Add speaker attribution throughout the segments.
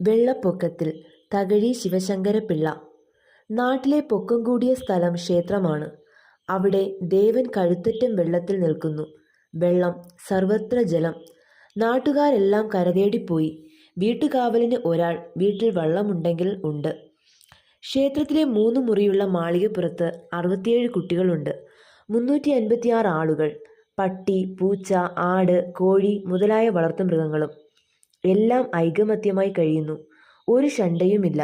Speaker 1: വെള്ളപ്പൊക്കത്തിൽ തകഴി ശിവശങ്കരപ്പിള്ള നാട്ടിലെ പൊക്കം കൂടിയ സ്ഥലം ക്ഷേത്രമാണ്. അവിടെ ദേവൻ കഴുത്തറ്റം വെള്ളത്തിൽ നിൽക്കുന്നു. വെള്ളം, സർവത്ര ജലം. നാട്ടുകാരെല്ലാം കരതേടിപ്പോയി. വീട്ടുകാവലിന് ഒരാൾ വീട്ടിൽ വെള്ളമുണ്ടെങ്കിൽ ഉണ്ട്. ക്ഷേത്രത്തിലെ മൂന്ന് മുറിയുള്ള മാളികപ്പുറത്ത് അറുപത്തിയേഴ് കുട്ടികളുണ്ട്. മുന്നൂറ്റി അൻപത്തിയാറ് ആളുകൾ. പട്ടി, പൂച്ച, ആട്, കോഴി മുതലായ വളർത്തുമൃഗങ്ങളും. എല്ലാം ഐകമത്യമായി കഴിയുന്നു. ഒരു ഷണ്ടയുമില്ല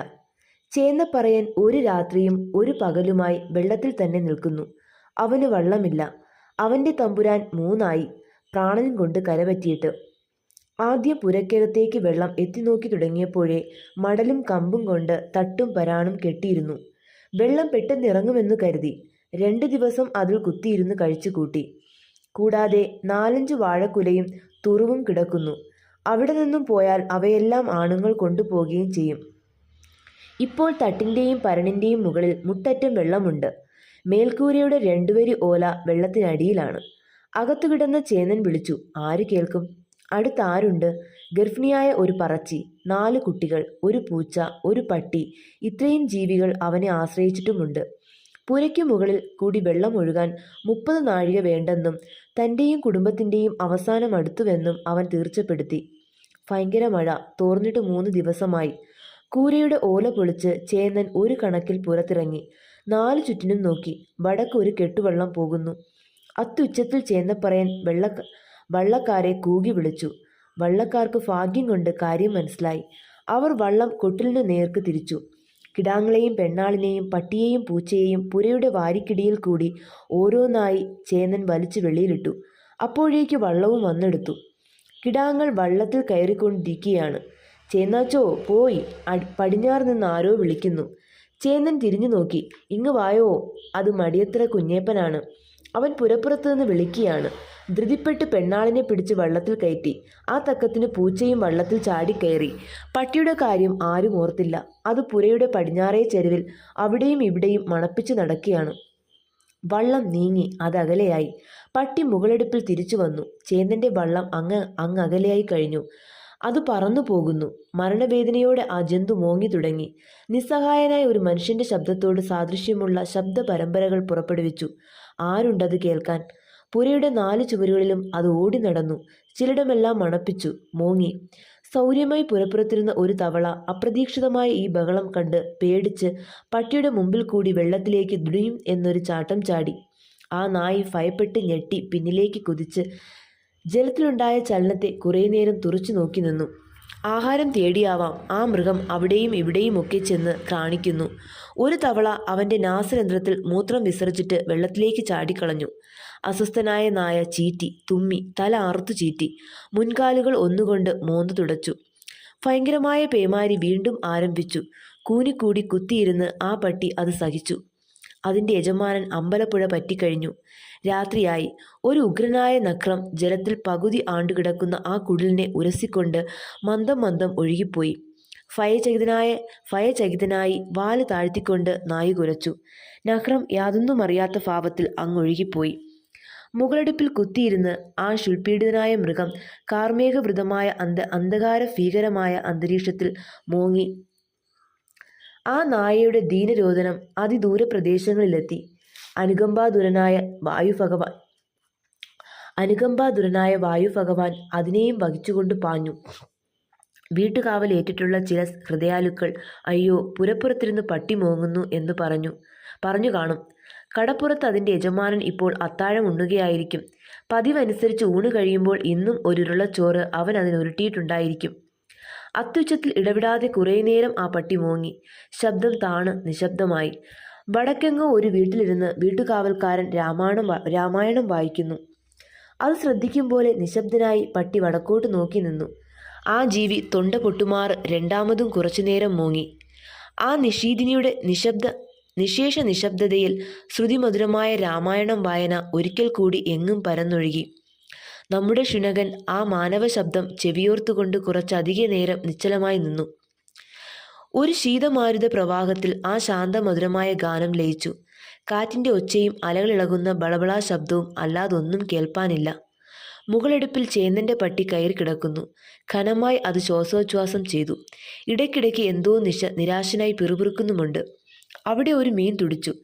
Speaker 1: ചേന്നപ്പറയൻ ഒരു രാത്രിയും ഒരു പകലുമായി വെള്ളത്തിൽ തന്നെ നിൽക്കുന്നു. അവന് വള്ളമില്ല. അവന്റെ തമ്പുരാൻ മൂന്നായി പ്രാണനും കൊണ്ട് കരപറ്റിയിട്ട്. ആദ്യം പുരക്കകത്തേക്ക് വെള്ളം എത്തിനോക്കി തുടങ്ങിയപ്പോഴേ മടലും കമ്പും കൊണ്ട് തട്ടും പരാണും കെട്ടിയിരുന്നു. വെള്ളം പെട്ടെന്നിറങ്ങുമെന്നു കരുതി. രണ്ടു ദിവസം അതിൽ കുത്തിയിരുന്ന് കഴിച്ചു കൂട്ടി കൂടാതെ നാലഞ്ച് വാഴക്കുലയും തുറുവും കിടക്കുന്നു. അവിടെനിന്നും പോയാൽ അവയെല്ലാം ആണുങ്ങൾ കൊണ്ടുപോകുകയും ചെയ്യും. ഇപ്പോൾ തട്ടിന്റെയും പരണിന്റെയും മുകളിൽ മുട്ടറ്റം വെള്ളമുണ്ട്. മേൽക്കൂരയുടെ രണ്ടുവരി ഓല വെള്ളത്തിനടിയിലാണ്. അകത്തു കിടന്ന ചേന്നൻ വിളിച്ചു. ആര് കേൾക്കും? അടുത്താരുണ്ട്? ഗർഭിണിയായ ഒരു പറച്ചി, നാല് കുട്ടികൾ, ഒരു പൂച്ച, ഒരു പട്ടി ഇത്രയും ജീവികൾ അവനെ ആശ്രയിച്ചിട്ടുമുണ്ട്. പുരയ്ക്ക് മുകളിൽ കൂടി വെള്ളം ഒഴുകാൻ മുപ്പത് നാഴിക വേണ്ടെന്നും തന്റെയും കുടുംബത്തിന്റെയും അവസാനം അടുത്തുവെന്നും അവൻ തീർച്ചപ്പെടുത്തി. ഭയങ്കര മഴ തോർന്നിട്ട് മൂന്ന് ദിവസമായി. കൂരയുടെ ഓല പൊളിച്ച് ചേന്നൻ ഒരു കണക്കിൽ പുറത്തിറങ്ങി. നാലു ചുറ്റിനും നോക്കി. വടക്ക് ഒരു കെട്ടുവള്ളം പോകുന്നു. അത്യുച്ചത്തിൽ ചേന്നപ്പറയൻ വള്ളക്കാരെ കൂകി വിളിച്ചു. വള്ളക്കാർക്ക് ഭാഗ്യം കൊണ്ട് കാര്യം മനസ്സിലായി. അവർ വള്ളം കൊട്ടിലിന് നേർക്ക് തിരിച്ചു. കിടാങ്ങളെയും പെണ്ണാളിനെയും പട്ടിയെയും പൂച്ചയെയും പുരയുടെ വാരിക്കിടിയിൽ കൂടി ഓരോന്നായി ചേന്നൻ വലിച്ചു വെളിയിലിട്ടു. അപ്പോഴേക്ക് വള്ളവും വന്നെടുത്തു. കിടാങ്ങൾ വള്ളത്തിൽ കയറിക്കൊണ്ടിരിക്കുകയാണ് ചേന്നാച്ചോ പോയി പടിഞ്ഞാറ് നിന്ന് ആരോ വിളിക്കുന്നു. ചേന്നൻ തിരിഞ്ഞു നോക്കി. ഇങ്ങ് വായോ അത് മടിയത്ര കുഞ്ഞേപ്പനാണ്. അവൻ പുരപ്പുറത്തു നിന്ന് വിളിക്കുകയാണ് ധൃതിപ്പെട്ട് പെണ്ണാളിനെ പിടിച്ച് വള്ളത്തിൽ കയറ്റി. ആ തക്കത്തിന് പൂച്ചയും വള്ളത്തിൽ ചാടിക്കയറി. പട്ടിയുടെ കാര്യം ആരും ഓർത്തില്ല. അത് പുരയുടെ പടിഞ്ഞാറേ ചെരുവിൽ അവിടെയും ഇവിടെയും മണപ്പിച്ചു നടക്കയാണ്. വള്ളം നീങ്ങി അതകലെയായി. പട്ടി മുകളെടുപ്പിൽ തിരിച്ചു വന്നു ചേന്നന്റെ വള്ളം അങ്ങ് അങ്ങകലെയായി കഴിഞ്ഞു. അത് പറന്നു പോകുന്നു. മരണവേദനയോടെ ആ ജന്തു മോങ്ങി തുടങ്ങി. നിസ്സഹായനായ ഒരു മനുഷ്യന്റെ ശബ്ദത്തോട് സാദൃശ്യമുള്ള ശബ്ദ പരമ്പരകൾ പുറപ്പെടുവിച്ചു. ആരുണ്ടത് കേൾക്കാൻ? പുരയുടെ നാല് ചുവരുകളിലും അത് ഓടി നടന്നു ചിലയിടമെല്ലാം മണപ്പിച്ചു, മോങ്ങി. സൗര്യമായി പുറപ്പെടുത്തിരുന്ന ഒരു തവള അപ്രതീക്ഷിതമായ ഈ ബഹളം കണ്ട് പേടിച്ച് പട്ടിയുടെ മുമ്പിൽ കൂടി വെള്ളത്തിലേക്ക് ദുടിയും എന്നൊരു ചാട്ടം ചാടി. ആ നായി ഭയപ്പെട്ട് ഞെട്ടി പിന്നിലേക്ക് കുതിച്ച് ജലത്തിലുണ്ടായ ചലനത്തെ കുറേ നേരം തുറച്ചു നോക്കി നിന്നു. ആഹാരം തേടിയാവാം ആ മൃഗം അവിടെയും ഇവിടെയുമൊക്കെ ചെന്ന് കാണിക്കുന്നു. ഒരു തവള അവന്റെ നാസരന്ധ്രത്തിൽ മൂത്രം വിസർജിച്ചിട്ട് വെള്ളത്തിലേക്ക് ചാടിക്കളഞ്ഞു. അസ്വസ്ഥനായ നായ ചീറ്റി, തുമ്മി, തല ആർത്തു ചീറ്റി. മുൻകാലുകൾ ഒന്നുകൊണ്ട് മോന്ത തുടച്ചു. ഭയങ്കരമായ പേമാരി വീണ്ടും ആരംഭിച്ചു. കൂനിക്കൂടി കുത്തിയിരുന്ന് ആ പട്ടി അത് സഹിച്ചു. അതിന്റെ യജമാനൻ അമ്പലപ്പുഴ പറ്റിക്കഴിഞ്ഞു. രാത്രിയായി. ഒരു ഉഗ്രനായ നക്രം ജലത്തിൽ പകുതി ആണ്ടുകിടക്കുന്ന ആ കുടിലിനെ ഉരസിക്കൊണ്ട് മന്ദം മന്ദം ഒഴുകിപ്പോയി. ഫയചകിതനായി വാൽ താഴ്ത്തിക്കൊണ്ട് നായു കുരച്ചു. നക്രം യാതൊന്നും അറിയാത്ത ഭാവത്തിൽ അങ്ങൊഴുകിപ്പോയി. മുകളെടുപ്പിൽ കുത്തിയിരുന്ന് ആ ശുൽപീഡിതനായ മൃഗം കാർമേഘവൃതമായ അന്ത അന്ധകാര ഭീകരമായ അന്തരീക്ഷത്തിൽ മോങ്ങി. ആ നായയുടെ ദീനരോദനം അതിദൂരപ്രദേശങ്ങളിലെത്തി. അനുകമ്പാതുരനായ വായുഭഗവാൻ അതിനെയും വഹിച്ചുകൊണ്ട് പാഞ്ഞു. വീട്ടുകാവലേറ്റിട്ടുള്ള ചില ഹൃദയാലുക്കൾ അയ്യോ പുരപ്പുറത്തിരുന്ന് പട്ടി മോങ്ങുന്നു എന്ന് പറഞ്ഞു പറഞ്ഞു കാണും. കടപ്പുറത്ത് അതിന്റെ യജമാനൻ ഇപ്പോൾ അത്താഴം ഉണ്ണുകയായിരിക്കും. പതിവനുസരിച്ച് ഊണ് കഴിയുമ്പോൾ ഇന്നും ഒരുരുളച്ചോറ് അവൻ അതിനുരുട്ടിയിട്ടുണ്ടായിരിക്കും. അത്യുച്ചത്തിൽ ഇടവിടാതെ കുറേനേരം ആ പട്ടി മോങ്ങി. ശബ്ദം താണ് നിശ്ശബ്ദമായി. വടക്കെങ്ങോ ഒരു വീട്ടിലിരുന്ന് വീട്ടുകാവൽക്കാരൻ രാമായണം രാമായണം വായിക്കുന്നു. അത് ശ്രദ്ധിക്കും പോലെ നിശബ്ദനായി പട്ടി വടക്കോട്ട് നോക്കി നിന്നു. ആ ജീവി തൊണ്ട പൊട്ടുമാറ് രണ്ടാമതും കുറച്ചുനേരം മൂങ്ങി ആ നിഷീദിനിയുടെ നിശബ്ദ നിശേഷ നിശബ്ദതയിൽ ശ്രുതിമധുരമായ രാമായണം വായന ഒരിക്കൽ കൂടി എങ്ങും പരന്നൊഴുകി. നമ്മുടെ ശുനകൻ ആ മാനവ ശബ്ദം ചെവിയോർത്തുകൊണ്ട് കുറച്ചധികനേരം നിശ്ചലമായി നിന്നു. ഒരു ശീതമാരുത പ്രവാഹത്തിൽ ആ ശാന്തമധുരമായ ഗാനം ലയിച്ചു. കാറ്റിന്റെ ഒച്ചയും അലകളിളകുന്ന ബളബളാ ശബ്ദവും അല്ലാതൊന്നും കേൾപ്പാനില്ല. മുകളെടുപ്പിൽ ചേന്നന്റെ പട്ടി കയറി കിടക്കുന്നു. ഘനമായി അത് ശ്വാസോച്ഛ്വാസം ചെയ്തു. ഇടയ്ക്കിടയ്ക്ക് എന്തോ നിശ നിരാശനായി പിറുപിറുക്കുന്നുമുണ്ട്. അവിടെ ഒരു മീൻ തുടിച്ചു.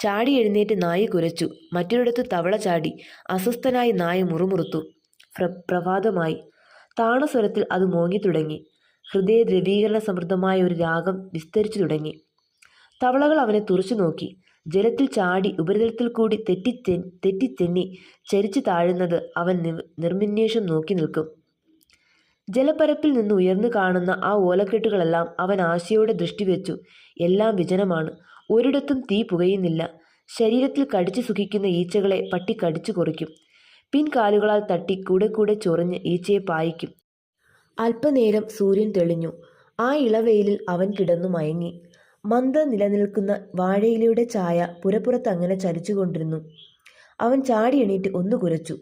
Speaker 1: ചാടി എഴുന്നേറ്റ് നായി കുരച്ചു. മറ്റൊരിടത്ത് തവള ചാടി. അസ്വസ്ഥനായി നായ മുറുമുറുത്തു. പ്ര പ്രഭാതമായി. താണസ്വരത്തിൽ അത് മോങ്ങി തുടങ്ങി ഹൃദയ ദ്രവീകരണ സമൃദ്ധമായ ഒരു രാഗം വിസ്തരിച്ചു തുടങ്ങി. തവളകൾ അവനെ തുറച്ചു നോക്കി. ജലത്തിൽ ചാടി ഉപരിതലത്തിൽ കൂടി തെറ്റിത്തെ തെറ്റിത്തെന്നി ചരിച്ചു താഴുന്നത് അവൻ നി- നിർവിന്വേഷം നോക്കി നിൽക്കും. ജലപ്പരപ്പിൽ നിന്ന് ഉയർന്നു കാണുന്ന ആ ഓലക്കെട്ടുകളെല്ലാം അവൻ ആശയോടെ ദൃഷ്ടി വെച്ചു. എല്ലാം വിജനമാണ്. ഒരിടത്തും തീ പുകയുന്നില്ല. ശരീരത്തിൽ കടിച്ചു സുഖിക്കുന്ന ഈച്ചകളെ പട്ടി കടിച്ചു കുറിക്കും. പിൻകാലുകളാൽ തട്ടി കൂടെ കൂടെ ചൊറിഞ്ഞ് ഈച്ചയെ പായിക്കും. അല്പനേരം സൂര്യൻ തെളിഞ്ഞു. ആ ഇളവെയിലിൽ അവൻ കിടന്നു മയങ്ങി. മന്ദ നിലനിൽക്കുന്ന വാഴയിലയുടെ ചായ പുരപ്പുറത്ത് അങ്ങനെ ചലിച്ചുകൊണ്ടിരുന്നു. അവൻ ചാടി എണീറ്റ് ഒന്ന് കുരച്ചു.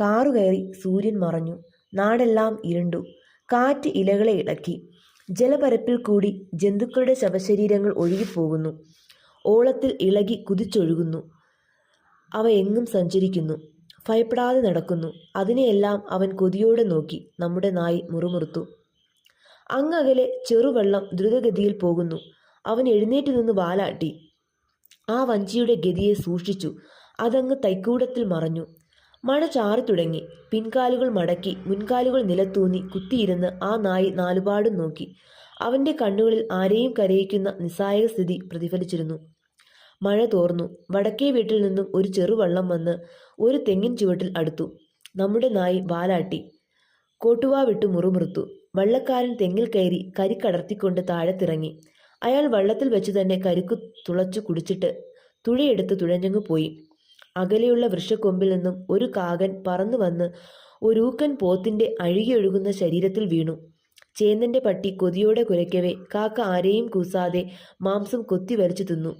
Speaker 1: കാറു കയറി സൂര്യൻ മറഞ്ഞു. നാടെല്ലാം ഇരുണ്ടു. കാറ്റ് ഇലകളെ ഇളക്കി. ജലപരപ്പിൽ കൂടി ജന്തുക്കളുടെ ശവശരീരങ്ങൾ ഒഴുകിപ്പോകുന്നു. ഓളത്തിൽ ഇളകി കുതിച്ചൊഴുകുന്നു. അവ എങ്ങും സഞ്ചരിക്കുന്നു. ഭയപ്പെടാതെ നടക്കുന്നു. അതിനെയെല്ലാം അവൻ കൊതിയോടെ നോക്കി. നമ്മുടെ നായി മുറുമുറുത്തു. അങ്ങകലെ ചെറുവെള്ളം ദ്രുതഗതിയിൽ പോകുന്നു. അവൻ എഴുന്നേറ്റ് നിന്ന് വാലാട്ടി. ആ വഞ്ചിയുടെ ഗതിയെ സൂക്ഷിച്ചു. അതങ്ങ് തൈക്കൂടത്തിൽ മറഞ്ഞു. മഴ ചാറി തുടങ്ങി. പിൻകാലുകൾ മടക്കി മുൻകാലുകൾ നിലത്തൂന്നി കുത്തിയിരുന്ന് ആ നായി നാലുപാടും നോക്കി. അവന്റെ കണ്ണുകളിൽ ആരെയും കരയിക്കുന്ന നിസ്സായക സ്ഥിതി പ്രതിഫലിച്ചിരുന്നു. മഴ തോർന്നു. വടക്കേ വീട്ടിൽ നിന്നും ഒരു ചെറുവള്ളം വന്ന് ഒരു തെങ്ങിൻ ചുവട്ടിൽ അടുത്തു. നമ്മുടെ നായി വാലാട്ടി. കോട്ടുവാ വിട്ടു മുറുമുറുത്തു. വള്ളക്കാരൻ തെങ്ങിൽ കയറി കരി കടർത്തിക്കൊണ്ട് താഴത്തിറങ്ങി. അയാൾ വള്ളത്തിൽ വെച്ച് തന്നെ കരിക്കു തുളച്ചു കുടിച്ചിട്ട് തുഴയെടുത്ത് തുഴഞ്ഞങ്ങു പോയി. അകലെയുള്ള വൃക്ഷക്കൊമ്പിൽ നിന്നും ഒരു കാകൻ പറന്നു വന്ന് ഒരൂക്കൻ പോത്തിന്റെ അഴുകിയൊഴുകുന്ന ശരീരത്തിൽ വീണു. ചേന്നന്റെ പട്ടി കൊതിയോടെ കുരയ്ക്കവേ കാക്ക ആരെയും കൂസാതെ മാംസം കൊത്തി വലിച്ചു തിന്നു.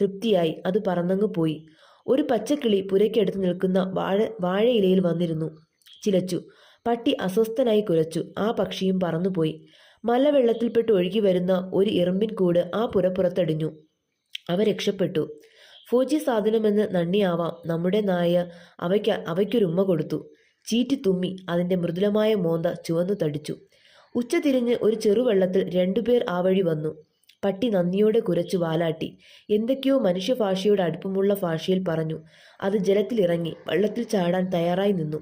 Speaker 1: തൃപ്തിയായി അത് പറന്നങ്ങ് പോയി. ഒരു പച്ചക്കിളി പുരയ്ക്കടുത്ത് നിൽക്കുന്ന വാഴ വാഴയിലയിൽ വന്നിരുന്നു. ചിലച്ചു. പട്ടി അസ്വസ്ഥനായി കുലച്ചു ആ പക്ഷിയും പറന്നുപോയി. മലവെള്ളത്തിൽപ്പെട്ട് ഒഴുകി വരുന്ന ഒരു ഇറമ്പിൻ കൂട് ആ പുരപ്പുറത്തടിഞ്ഞു അവ രക്ഷപ്പെട്ടു. ഫോജി സാധനമെന്ന് നന്ദിയാവാം നമ്മുടെ നായ അവയ്ക്ക് അവയ്ക്കൊരുമ്മ കൊടുത്തു. ചീറ്റി തുമ്മി അതിന്റെ മൃദുലമായ മോന്ത ചുവന്നു തടിച്ചു. ഉച്ച തിരിഞ്ഞ് ഒരു ചെറുവെള്ളത്തിൽ രണ്ടുപേർ ആ വഴി വന്നു. പട്ടി നന്ദിയോടെ കുരച്ചു വാലാട്ടി. എന്തൊക്കെയോ മനുഷ്യഭാഷയോട് അടുപ്പമുള്ള ഭാഷയിൽ പറഞ്ഞു. അത് ജലത്തിലിറങ്ങി വള്ളത്തിൽ ചാടാൻ തയ്യാറായി നിന്നു.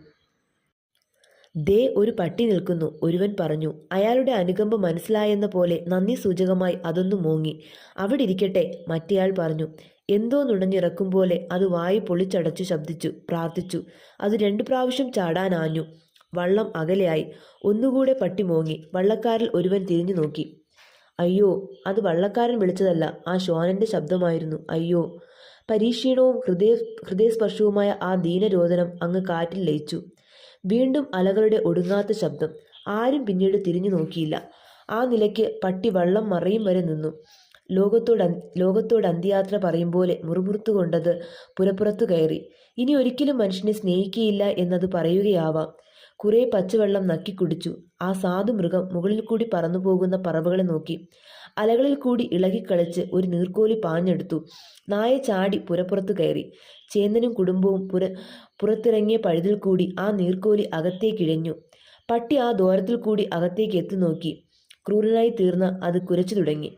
Speaker 1: ദേ ഒരു പട്ടി നിൽക്കുന്നു ഒരുവൻ പറഞ്ഞു. അയാളുടെ അനുകമ്പ മനസ്സിലായെന്ന പോലെ നന്ദി സൂചകമായി അതൊന്നു മൂങ്ങി. അവിടെ ഇരിക്കട്ടെ മറ്റേയാൾ പറഞ്ഞു. എന്തോ നുണഞ്ഞിറക്കും പോലെ അത് വായി പൊളിച്ചടച്ചു ശബ്ദിച്ചു പ്രാർത്ഥിച്ചു. അത് രണ്ടു പ്രാവശ്യം ചാടാനാഞ്ഞു. വള്ളം അകലെയായി. ഒന്നുകൂടെ പട്ടി മോങ്ങി. വള്ളക്കാരിൽ ഒരുവൻ തിരിഞ്ഞു നോക്കി. അയ്യോ അത് വള്ളക്കാരൻ വിളിച്ചതല്ല. ആ ശ്വാനന്റെ ശബ്ദമായിരുന്നു. അയ്യോ. പരീക്ഷീണവും ഹൃദയ ഹൃദയസ്പർശവുമായ ആ ദീനരോദനം അങ്ങ് കാറ്റിൽ ലയിച്ചു. വീണ്ടും അലകളുടെ ഒടുങ്ങാത്ത ശബ്ദം. ആരും പിന്നീട് തിരിഞ്ഞു നോക്കിയില്ല. ആ നിലയ്ക്ക് പട്ടി വള്ളം മറയും വരെ നിന്നു. ലോകത്തോട് ലോകത്തോട് അന്ത്യയാത്ര പറയും പോലെ മുറുമുറുത്തുകൊണ്ടത് പുരപ്പുറത്തു കയറി. ഇനി ഒരിക്കലും മനുഷ്യനെ സ്നേഹിക്കുകയില്ല എന്നത് പറയുകയാവാം. കുറെ പച്ചവെള്ളം നക്കി കുടിച്ചു. ആ സാധു മൃഗം മുകളിൽ കൂടി പറന്നു പോകുന്ന പറവകളെ നോക്കി. അലകളിൽ കൂടി ഇളകിക്കളിച്ച് ഒരു നീർക്കോലി പാഞ്ഞെടുത്തു. നായ ചാടി പുരപ്പുറത്ത് കയറി. ചേന്നനും കുടുംബവും പുര പുറത്തിറങ്ങിയ പഴുതിൽ കൂടി ആ നീർക്കോലി അകത്തേക്കിഴഞ്ഞു പട്ടി ആ ദ്വാരത്തിൽ കൂടി അകത്തേക്ക് എത്തി നോക്കി. ക്രൂരനായി തീർന്ന അത് കുരച്ചു തുടങ്ങി.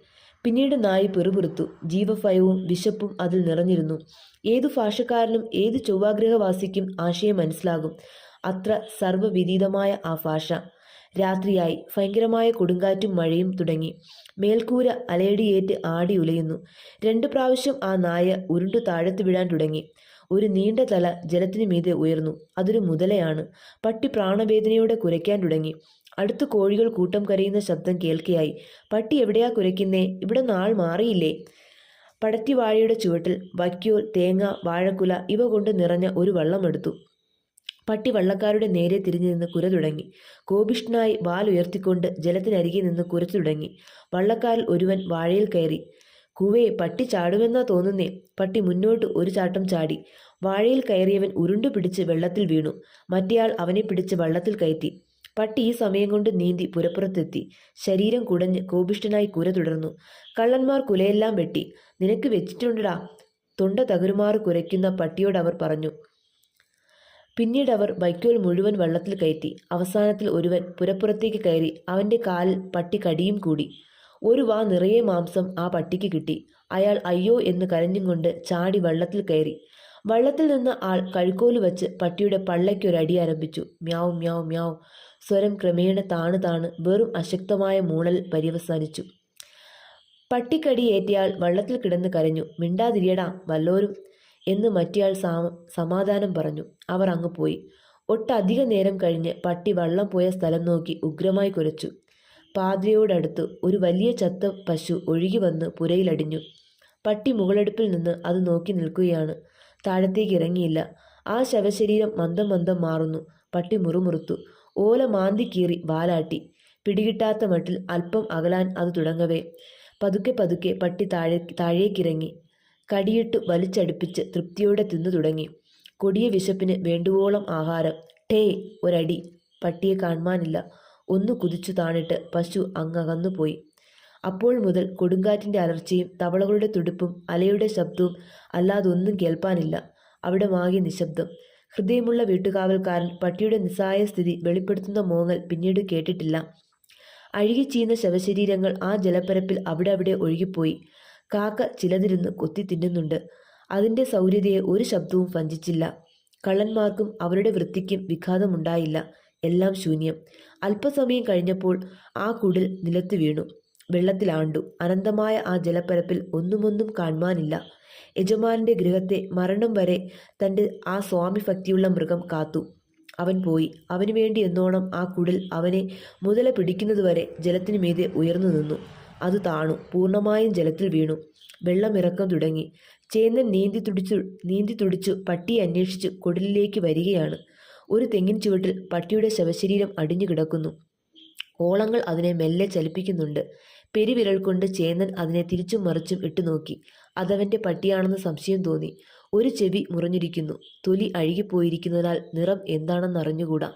Speaker 1: പിന്നീട് നായി പെറുപുറുത്തു. ജീവഭയവും വിശപ്പും അതിൽ നിറഞ്ഞിരുന്നു. ഏതു ഭാഷക്കാരനും ഏതു ചൊവ്വാഗ്രഹവാസിക്കും ആശയം മനസ്സിലാകും. അത്ര സർവവിദീതമായ ആ ഭാഷ രാത്രിയായി ഭയങ്കരമായ കൊടുങ്കാറ്റും മഴയും തുടങ്ങി. മേൽക്കൂര അലയടിയേറ്റ് ആടി ഉലയുന്നു. രണ്ടു പ്രാവശ്യം ആ നായ ഉരുണ്ടു താഴത്ത് വീഴാൻ തുടങ്ങി. ഒരു നീണ്ട തല ജലത്തിനു മീതെ ഉയർന്നു. അതൊരു മുതലയാണ്. പട്ടി പ്രാണവേദനയോടെ കുരയ്ക്കാൻ തുടങ്ങി. അടുത്ത് കോഴികൾ കൂട്ടം കരയുന്ന ശബ്ദം കേൾക്കെയായി. പട്ടി എവിടെയാ കുരയ്ക്കുന്നേ? ഇവിടെ നാൾ മാറിയില്ലേ? പടറ്റി വാഴയുടെ ചുവട്ടിൽ വക്കിയോൽ തേങ്ങ വാഴക്കുല ഇവ കൊണ്ട് നിറഞ്ഞ ഒരു വള്ളമെടുത്തു പട്ടി വള്ളക്കാരുടെ നേരെ തിരിഞ്ഞു നിന്ന് കുര തുടങ്ങി. കോപിഷ്ഠനായി വാൽ ഉയർത്തിക്കൊണ്ട് ജലത്തിനരികെ നിന്ന് കുരച്ചു തുടങ്ങി. വള്ളക്കാരിൽ ഒരുവൻ വാഴയിൽ കയറി. കുവേ പട്ടി ചാടുമെന്നാ തോന്നുന്നേ. പട്ടി മുന്നോട്ട് ഒരു ചാട്ടം ചാടി. വാഴയിൽ കയറിയവൻ ഉരുണ്ടു പിടിച്ച് വെള്ളത്തിൽ വീണു. മറ്റേയാൾ അവനെ പിടിച്ച് വള്ളത്തിൽ കയറ്റി. പട്ടി ഈ സമയം കൊണ്ട് നീന്തി പുരപ്പുറത്തെത്തി. ശരീരം കുടഞ്ഞ് കോപിഷ്ഠനായി കുര തുടർന്നു. കള്ളന്മാർ കുലയെല്ലാം വെട്ടി. നിനക്ക് വെച്ചിട്ടുണ്ടടാ. തൊണ്ട തകരുമാറ് കുരയ്ക്കുന്ന പട്ടിയോട് അവർ പറഞ്ഞു. പിന്നീട് അവർ വൈക്കോൽ മുഴുവൻ വെള്ളത്തിൽ കയറ്റി അവസാനത്തിൽ ഒരുവൻ പുരപ്പുറത്തേക്ക് കയറി അവന്റെ കാലിൽ പട്ടി കടിയും കൂടി. ഒരു വാ നിറയെ മാംസം ആ പട്ടിക്ക് കിട്ടി. അയാൾ അയ്യോ എന്ന് കരഞ്ഞും കൊണ്ട് ചാടി വെള്ളത്തിൽ കയറി. വള്ളത്തിൽ നിന്ന് ആൾ കഴുക്കോൽ വെച്ച് പട്ടിയുടെ പള്ളയ്ക്കൊരടി ആരംഭിച്ചു. മ്യാവ് മ്യാവ് മ്യാവ്. സ്വരം ക്രമേണ താണ് താണ് വെറും അശക്തമായ മൂളൽ പര്യവസാനിച്ചു. പട്ടിക്കടിയേറ്റയാൾ വള്ളത്തിൽ കിടന്ന് കരഞ്ഞു. മിണ്ടാതിരിയടാ വല്ലോരും. എന്ന് മറ്റേയാൾ സമാധാനം പറഞ്ഞു. അവർ അങ്ങ് പോയി. ഒട്ടധിക നേരം കഴിഞ്ഞ് പട്ടി വള്ളം പോയ സ്ഥലം നോക്കി ഉഗ്രമായി കുരച്ചു. പാതിരയോടടുത്ത് ഒരു വലിയ ചത്ത പശു ഒഴുകി വന്ന് പുരയിലടിഞ്ഞു. പട്ടി മുകളെടുപ്പിൽ നിന്ന് അത് നോക്കി നിൽക്കുകയാണ്. താഴത്തേക്ക് ഇറങ്ങിയില്ല. ആ ശവശരീരം മന്ദം മന്ദം മാറുന്നു. പട്ടി മുറുമുറുത്തു. ഓല മാന്തി കീറി വാലാട്ടി. പിടികിട്ടാത്ത മട്ടിൽ അല്പം അകലാൻ അത് തുടങ്ങവേ. പതുക്കെ പതുക്കെ പട്ടി താഴെ താഴേക്കിറങ്ങി. കടിയിട്ടു വലിച്ചടുപ്പിച്ച് തൃപ്തിയോടെ തിന്നു തുടങ്ങി. കൊടിയ വിശപ്പിന് വേണ്ടുവോളം ആഹാരം. ടേ ഒരടി. പട്ടിയെ കാണുവാനില്ല. ഒന്ന് കുതിച്ചു താണിട്ട് പശു അങ്ങകന്നുപോയി അപ്പോൾ മുതൽ കൊടുങ്കാറ്റിന്റെ അലർച്ചയും തവളകളുടെ തുടുപ്പും അലയുടെ ശബ്ദവും അല്ലാതൊന്നും കേൾപ്പാനില്ല. അവിടെ മാകി നിശബ്ദം. ഹൃദയമുള്ള വീട്ടുകാവൽക്കാരൻ പട്ടിയുടെ നിസ്സായ സ്ഥിതി വെളിപ്പെടുത്തുന്ന മോങ്ങൽ പിന്നീട് കേട്ടിട്ടില്ല. അഴുകി അഴുകിച്ചീയുന്ന ശവശരീരങ്ങൾ ആ ജലപ്പരപ്പിൽ അവിടെ അവിടെ ഒഴുകിപ്പോയി. കാക്ക ചിലതിരുന്ന് കൊത്തി തിന്നുന്നുണ്ട്. അതിന്റെ സൗര്യതയെ ഒരു ശബ്ദവും വഞ്ചിച്ചില്ല. കള്ളന്മാർക്കും അവരുടെ വൃത്തിക്കും വിഘാതമുണ്ടായില്ല. എല്ലാം ശൂന്യം. അല്പസമയം കഴിഞ്ഞപ്പോൾ ആ കുടിൽ നിലത്ത് വീണു. വെള്ളത്തിലാണ്ടു അനന്തമായ ആ ജലപ്പരപ്പിൽ ഒന്നുമൊന്നും കാണുവാനില്ല. യജമാനന്റെ ഗൃഹത്തെ മരണം വരെ തന്റെ ആ സ്വാമി ഭക്തിയുള്ള മൃഗം കാത്തു. അവൻ പോയി. അവനു വേണ്ടി എന്നോണം ആ കുടിൽ അവനെ മുതല പിടിക്കുന്നതുവരെ ജലത്തിനു മീതെ ഉയർന്നു നിന്നു. അത് താണു. പൂർണമായും ജലത്തിൽ വീണു. വെള്ളമിറക്കം തുടങ്ങി. ചേന്നൻ നീന്തി തുടിച്ചു നീന്തി തുടിച്ചു പട്ടിയെ അന്വേഷിച്ച് കുടലിലേക്ക് വരികയാണ്. ഒരു തെങ്ങിൻ ചുവട്ടിൽ പട്ടിയുടെ ശവശരീരം അടിഞ്ഞു കിടക്കുന്നു. ഓളങ്ങൾ അതിനെ മെല്ലെ ചലിപ്പിക്കുന്നുണ്ട്. പെരുവിരൽ കൊണ്ട് ചേന്നൻ അതിനെ തിരിച്ചും മറിച്ചും ഇട്ടു നോക്കി. അതവന്റെ പട്ടിയാണെന്ന് സംശയം തോന്നി. ഒരു ചെവി മുറിഞ്ഞിരിക്കുന്നു. തൊലി അഴുകിപ്പോയിരിക്കുന്നതിനാൽ നിറം എന്താണെന്ന് അറിഞ്ഞുകൂടാ